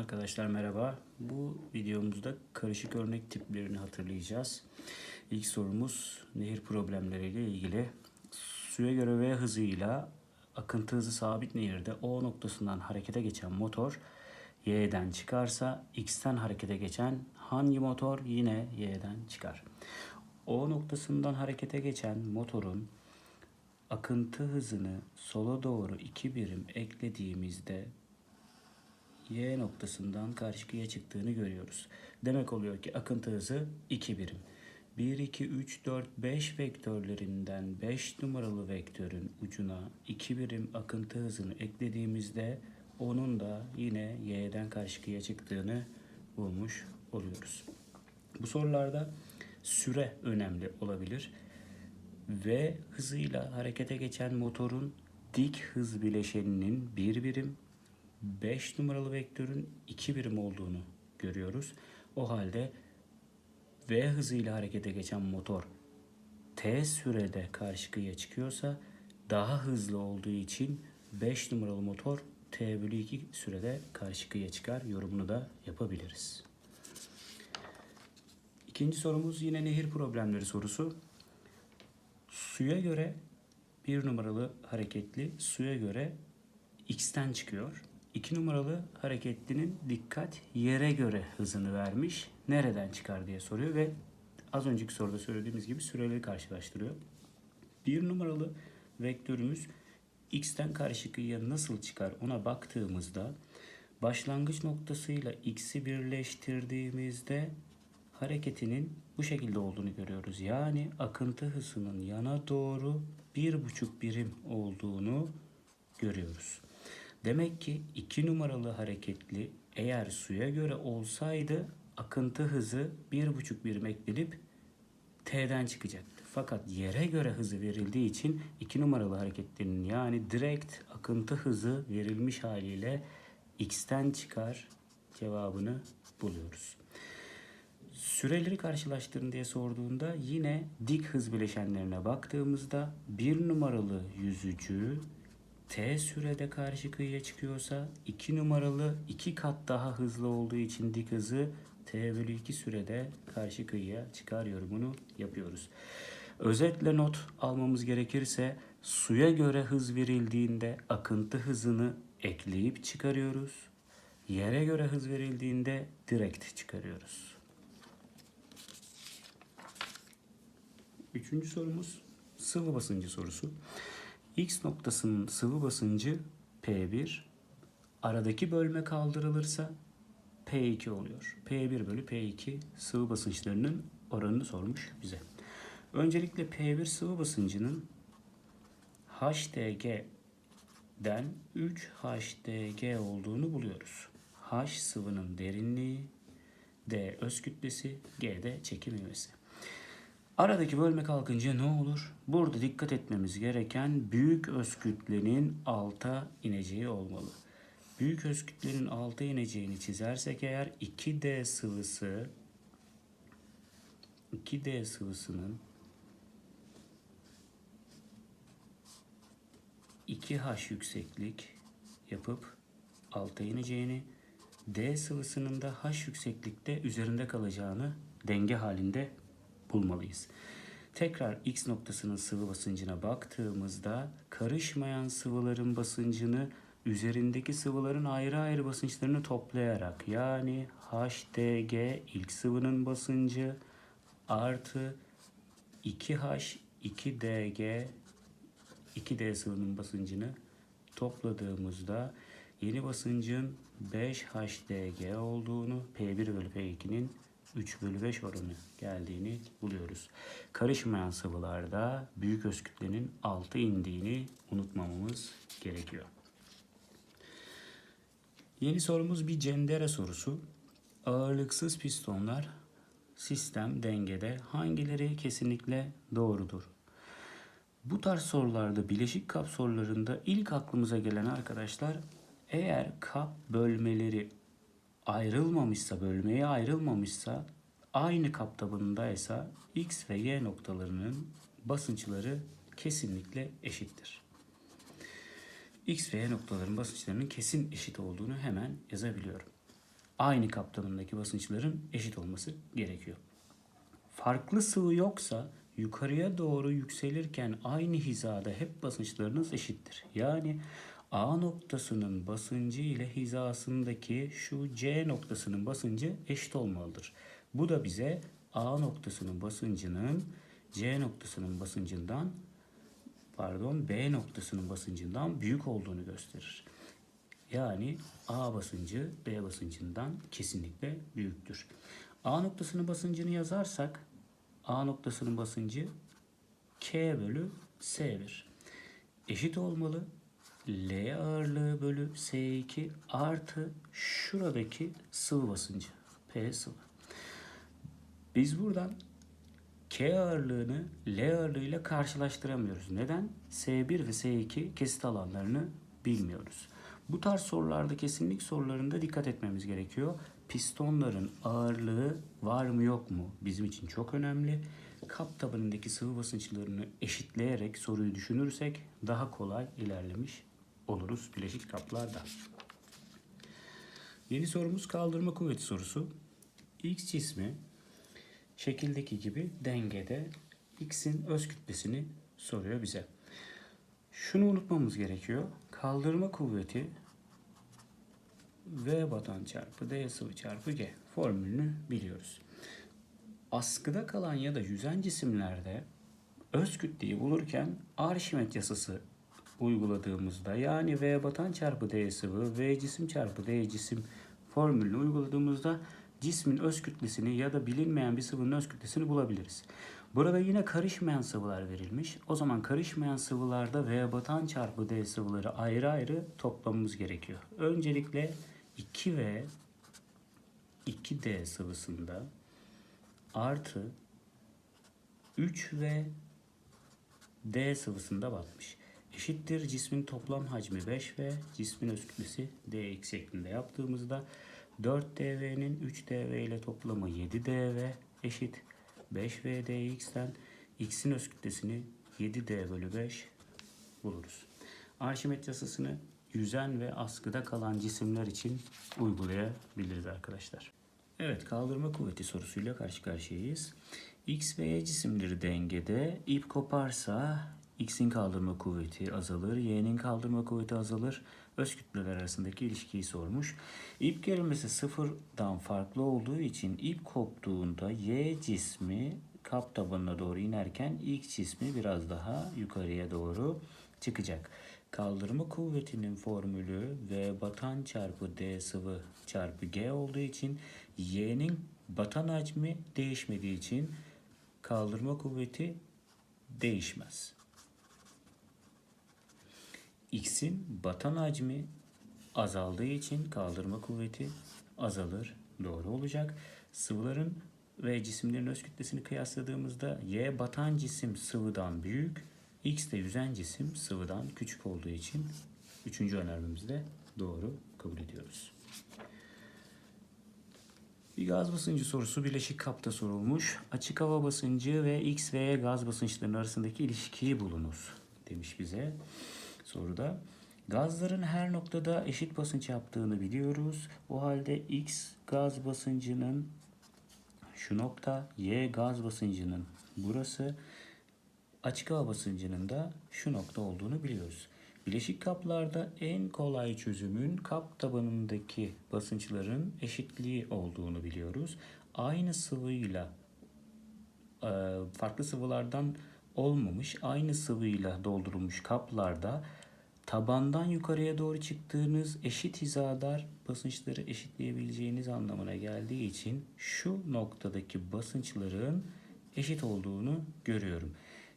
Arkadaşlar merhaba. Bu videomuzda karışık örnek tiplerini hatırlayacağız. İlk sorumuz nehir problemleriyle ilgili. Suya göre V hızıyla akıntı hızı sabit nehirde O noktasından harekete geçen motor Y'den çıkarsa X'ten harekete geçen hangi motor yine Y'den çıkar? O noktasından harekete geçen motorun akıntı hızını sola doğru 2 birim eklediğimizde Y noktasından karşıya çıktığını görüyoruz. Demek oluyor ki akıntı hızı 2 birim. 1, 2, 3, 4, 5 vektörlerinden 5 numaralı vektörün ucuna 2 birim akıntı hızını eklediğimizde onun da yine y'den karşıya çıktığını bulmuş oluyoruz. Bu sorularda süre önemli olabilir. V hızıyla harekete geçen motorun dik hız bileşeninin bir birim 5 numaralı vektörün 2 birim olduğunu görüyoruz. O halde V hızıyla harekete geçen motor T sürede karşıya çıkıyorsa daha hızlı olduğu için 5 numaralı motor T bölü 2 sürede karşıya çıkar. Yorumunu da yapabiliriz. İkinci sorumuz yine nehir problemleri sorusu. Suya göre bir numaralı hareketli suya göre X'ten çıkıyor. 2 numaralı hareketlinin dikkat yere göre hızını vermiş. Nereden çıkar diye soruyor ve az önceki soruda söylediğimiz gibi süreleri karşılaştırıyor. 1 numaralı vektörümüz x'ten karşıya nasıl çıkar ona baktığımızda başlangıç noktasıyla x'i birleştirdiğimizde hareketinin bu şekilde olduğunu görüyoruz. Yani akıntı hızının yana doğru bir buçuk birim olduğunu görüyoruz. Demek ki 2 numaralı hareketli eğer suya göre olsaydı akıntı hızı 1,5 birim eklenip T'den çıkacaktı. Fakat yere göre hızı verildiği için 2 numaralı hareketlinin yani direkt akıntı hızı verilmiş haliyle X'ten çıkar cevabını buluyoruz. Süreleri karşılaştırın diye sorduğunda yine dik hız bileşenlerine baktığımızda bir numaralı yüzücü T sürede karşı kıyıya çıkıyorsa 2 numaralı 2 kat daha hızlı olduğu için dik hızı T bölü 2 sürede karşı kıyıya çıkar yorumunu yapıyoruz. Özetle not almamız gerekirse suya göre hız verildiğinde akıntı hızını ekleyip çıkarıyoruz. Yere göre hız verildiğinde direkt çıkarıyoruz. Üçüncü sorumuz sıvı basıncı sorusu. X noktasının sıvı basıncı P1, aradaki bölme kaldırılırsa P2 oluyor. P1 bölü P2 sıvı basınçlarının oranını sormuş bize. Öncelikle P1 sıvı basıncının HDG'den 3 HDG olduğunu buluyoruz. H sıvının derinliği, D öz kütlesi, G de çekim ivmesi. Aradaki bölme kalkınca ne olur? Burada dikkat etmemiz gereken büyük öz kütlenin alta ineceği olmalı. Büyük öz kütlenin alta ineceğini çizersek eğer 2D sıvısı 2D sıvısının 2H yükseklik yapıp alta ineceğini, D sıvısının da H yükseklikte üzerinde kalacağını denge halinde bulmalıyız. Tekrar X noktasının sıvı basıncına baktığımızda karışmayan sıvıların basıncını üzerindeki sıvıların ayrı ayrı basınçlarını toplayarak yani HDG ilk sıvının basıncı artı 2H 2DG 2D sıvının basıncını topladığımızda yeni basıncın 5HDG olduğunu P1 bölü P2'nin 3 bölü 5 oranı geldiğini buluyoruz. Karışmayan sıvılarda büyük öz kütlenin altı indiğini unutmamamız gerekiyor. Yeni sorumuz bir cendere sorusu. Ağırlıksız pistonlar sistem dengede hangileri kesinlikle doğrudur? Bu tarz sorularda bileşik kap sorularında ilk aklımıza gelen arkadaşlar eğer kap bölmeleri ayrılmamışsa, bölmeye ayrılmamışsa aynı kap tabanındaysa X ve Y noktalarının basınçları kesinlikle eşittir. X ve Y noktaların basınçlarının kesin eşit olduğunu hemen yazabiliyorum. aynı kaptanındaki basınçların eşit olması gerekiyor. Farklı sıvı yoksa yukarıya doğru yükselirken aynı hizada hep basınçlarınız eşittir. Yani A noktasının basıncı ile hizasındaki şu C noktasının basıncı eşit olmalıdır. Bu da bize A noktasının basıncının C noktasının basıncından pardon B noktasının basıncından büyük olduğunu gösterir. Yani A basıncı B basıncından kesinlikle büyüktür. A noktasının basıncını yazarsak A noktasının basıncı K bölü S1. Eşit olmalı. L ağırlığı bölü S2 artı şuradaki sıvı basıncı P sıvı. Biz buradan K ağırlığını L ağırlığıyla karşılaştıramıyoruz. Neden? S1 ve S2 kesit alanlarını bilmiyoruz. Bu tarz sorularda kesinlik sorularında dikkat etmemiz gerekiyor. Pistonların ağırlığı var mı yok mu bizim için çok önemli. Kap tabanındaki sıvı basınçlarını eşitleyerek soruyu düşünürsek daha kolay ilerlemiş oluruz bileşik kaplarda. Yeni sorumuz kaldırma kuvveti sorusu. X cismi şekildeki gibi dengede X'in öz kütlesini soruyor bize. Şunu unutmamız gerekiyor. Kaldırma kuvveti V batan çarpı D sıvı çarpı G formülünü biliyoruz. Askıda kalan ya da yüzen cisimlerde öz kütleyi bulurken Arşimet yasası uyguladığımızda yani V batan çarpı D sıvı V cisim çarpı D cisim formülünü uyguladığımızda cismin öz kütlesini ya da bilinmeyen bir sıvının öz kütlesini bulabiliriz. Burada yine karışmayan sıvılar verilmiş. O zaman karışmayan sıvılarda V batan çarpı D sıvıları ayrı ayrı toplamamız gerekiyor. Öncelikle 2V 2D sıvısında artı 3V D sıvısında batmış. Eşittir cismin toplam hacmi 5V, cismin öz dx şeklinde yaptığımızda 4dv'nin 3dv ile toplamı 7dv eşit 5v dx'ten x'in öz kütlesini 7d bölü 5 buluruz. Arşimet yasasını yüzen ve askıda kalan cisimler için uygulayabiliriz arkadaşlar. Evet kaldırma kuvveti sorusuyla karşı karşıyayız. X ve Y cisimleri dengede ip koparsa X'in kaldırma kuvveti azalır, Y'nin kaldırma kuvveti azalır. Öz kütleler arasındaki ilişkiyi sormuş. İp gerilmesi sıfırdan farklı olduğu için ip koptuğunda Y cismi kap tabanına doğru inerken X cismi biraz daha yukarıya doğru çıkacak. Kaldırma kuvvetinin formülü V batan çarpı D sıvı çarpı G olduğu için Y'nin batan hacmi değişmediği için kaldırma kuvveti değişmez. X'in batan hacmi azaldığı için kaldırma kuvveti azalır. Doğru olacak. Sıvıların ve cisimlerin öz kütlesini kıyasladığımızda Y batan cisim sıvıdan büyük, X de yüzen cisim sıvıdan küçük olduğu için üçüncü önermemizde doğru kabul ediyoruz. Bir gaz basıncı sorusu bileşik kapta sorulmuş. Açık hava basıncı ve X ve Y gaz basınçlarının arasındaki ilişkiyi bulunuz demiş bize soruda. Gazların her noktada eşit basınç yaptığını biliyoruz. O halde X gaz basıncının şu nokta, Y gaz basıncının burası, açık hava basıncının da şu nokta olduğunu biliyoruz. Bileşik kaplarda en kolay çözümün kap tabanındaki basınçların eşitliği olduğunu biliyoruz. Aynı sıvıyla farklı sıvılardan olmamış aynı sıvıyla doldurulmuş kaplarda tabandan yukarıya doğru çıktığınız eşit hizadar basınçları eşitleyebileceğiniz anlamına geldiği için şu noktadaki basınçların eşit olduğunu görüyorum.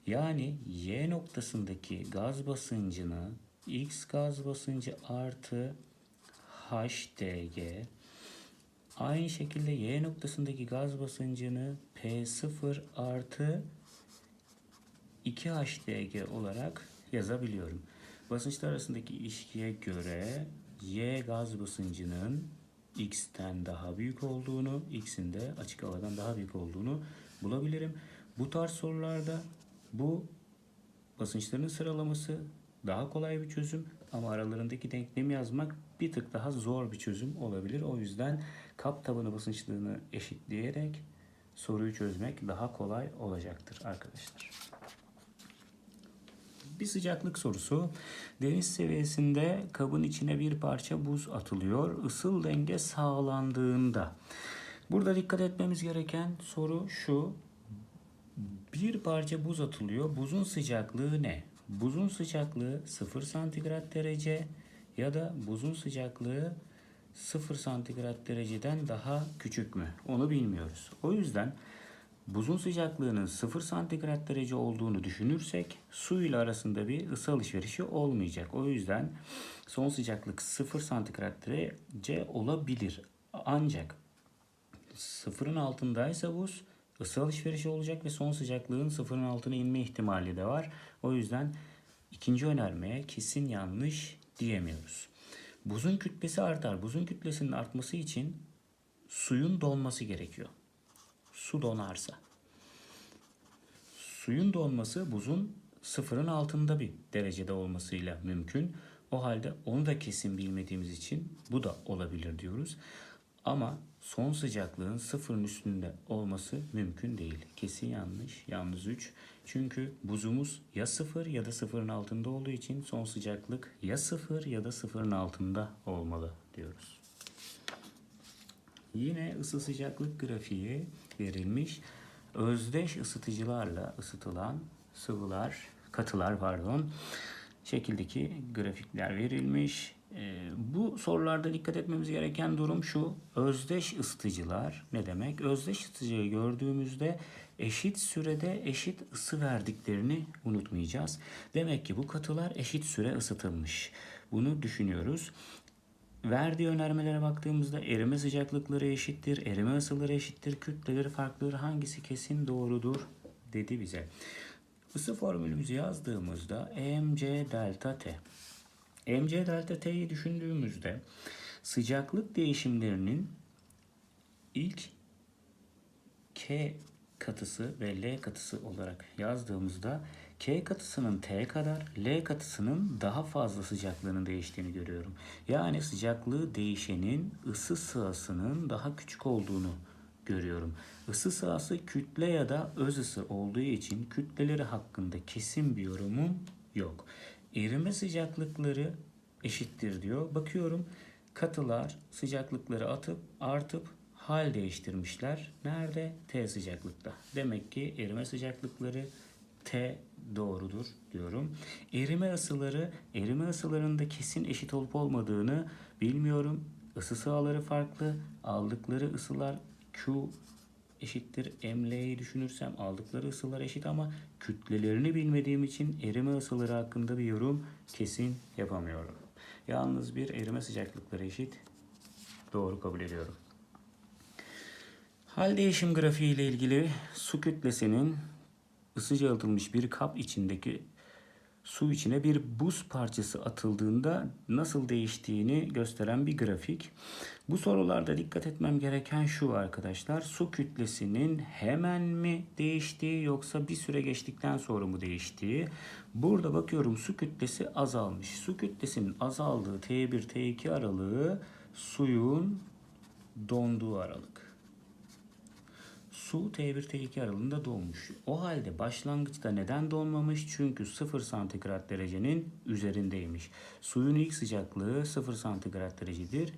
Yani Y noktasındaki gaz basıncını X gaz basıncı artı HDG aynı şekilde Y noktasındaki gaz basıncını P0 artı 2HDG olarak yazabiliyorum. Basınçlar arasındaki ilişkiye göre Y gaz basıncının X'ten daha büyük olduğunu, X'in de açık havadan daha büyük olduğunu bulabilirim. Bu tarz sorularda bu basınçların sıralaması daha kolay bir çözüm. ama aralarındaki denklemi yazmak bir tık daha zor bir çözüm olabilir. O yüzden kap tabanı basınçlığını eşitleyerek soruyu çözmek daha kolay olacaktır arkadaşlar. Bir sıcaklık sorusu. Deniz seviyesinde kabın içine bir parça buz atılıyor. Isıl denge sağlandığında. Burada dikkat etmemiz gereken soru şu. Bir parça buz atılıyor. Buzun sıcaklığı ne? Buzun sıcaklığı 0 santigrat derece ya da buzun sıcaklığı 0 santigrat dereceden daha küçük mü? Onu bilmiyoruz. O yüzden buzun sıcaklığının 0 santigrat derece olduğunu düşünürsek su ile arasında bir ısı alışverişi olmayacak. O yüzden son sıcaklık 0 santigrat derece olabilir. Ancak sıfırın altındaysa buz ısı alışverişi olacak ve son sıcaklığın sıfırın altına inme ihtimali de var. O yüzden ikinci önermeye kesin yanlış diyemiyoruz. Buzun kütlesi artar. Buzun kütlesinin artması için suyun donması gerekiyor. Su donarsa. Suyun donması buzun sıfırın altında bir derecede olmasıyla mümkün. O halde onu da kesin bilmediğimiz için bu da olabilir diyoruz. Ama son sıcaklığın sıfırın üstünde olması mümkün değil. Kesin yanlış. Yalnız 3. Çünkü buzumuz ya sıfır ya da sıfırın altında olduğu için son sıcaklık ya sıfır ya da sıfırın altında olmalı diyoruz. Yine ısı sıcaklık grafiği verilmiş. Özdeş ısıtıcılarla ısıtılan sıvılar, katılar pardon, şekildeki grafikler verilmiş. Ee, bu sorularda dikkat etmemiz gereken durum şu. Özdeş ısıtıcılar ne demek? Özdeş ısıtıcıyı gördüğümüzde eşit sürede eşit ısı verdiklerini unutmayacağız. Demek ki bu katılar eşit süre ısıtılmış. Bunu düşünüyoruz. Verdiği önermelere baktığımızda erime sıcaklıkları eşittir, erime ısıları eşittir, kütleleri farklıdır. Hangisi kesin doğrudur dedi bize. Isı formülümüzü yazdığımızda mc delta t. mc delta t'yi düşündüğümüzde sıcaklık değişimlerinin ilk k katısı ve L katısı olarak yazdığımızda K katısının T kadar, L katısının daha fazla sıcaklığının değiştiğini görüyorum. Yani sıcaklığı değişenin ısı sırasının daha küçük olduğunu görüyorum. Isı sırası kütle ya da öz ısı olduğu için kütleleri hakkında kesin bir yorumum yok. Erime sıcaklıkları eşittir diyor. Bakıyorum katılar sıcaklıkları atıp artıp hal değiştirmişler. Nerede? T sıcaklıkta. Demek ki erime sıcaklıkları T doğrudur diyorum. Erime ısıları, erime ısılarında kesin eşit olup olmadığını bilmiyorum. Isı sahaları farklı. Aldıkları ısılar Q eşittir ML'yi düşünürsem aldıkları ısılar eşit ama kütlelerini bilmediğim için erime ısıları hakkında bir yorum kesin yapamıyorum. Yalnız bir erime sıcaklıkları eşit. Doğru kabul ediyorum. Hal değişim grafiği ile ilgili su kütlesinin ısı yalıtılmış bir kap içindeki su içine bir buz parçası atıldığında nasıl değiştiğini gösteren bir grafik. Bu sorularda dikkat etmem gereken şu arkadaşlar. Su kütlesinin hemen mi değiştiği yoksa bir süre geçtikten sonra mı değiştiği. Burada bakıyorum su kütlesi azalmış. Su kütlesinin azaldığı T1 T2 aralığı suyun donduğu aralık su T1 T2 aralığında donmuş. O halde başlangıçta neden donmamış? Çünkü 0 santigrat derecenin üzerindeymiş. Suyun ilk sıcaklığı 0 santigrat derecedir.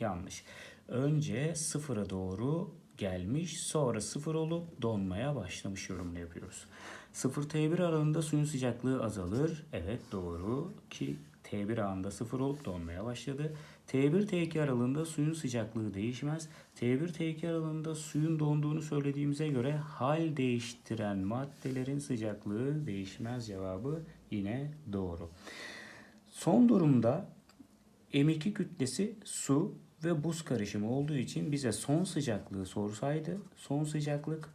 Yanlış. Önce sıfıra doğru gelmiş sonra sıfır olup donmaya başlamış yorumunu yapıyoruz. 0 T1 aralığında suyun sıcaklığı azalır. Evet doğru ki T1 anında sıfır olup donmaya başladı. T1 T2 aralığında suyun sıcaklığı değişmez. T1 T2 aralığında suyun donduğunu söylediğimize göre hal değiştiren maddelerin sıcaklığı değişmez cevabı yine doğru. Son durumda M2 kütlesi su ve buz karışımı olduğu için bize son sıcaklığı sorsaydı son sıcaklık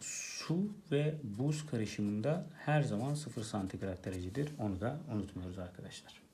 su ve buz karışımında her zaman 0 santigrat derecedir. Onu da unutmuyoruz arkadaşlar.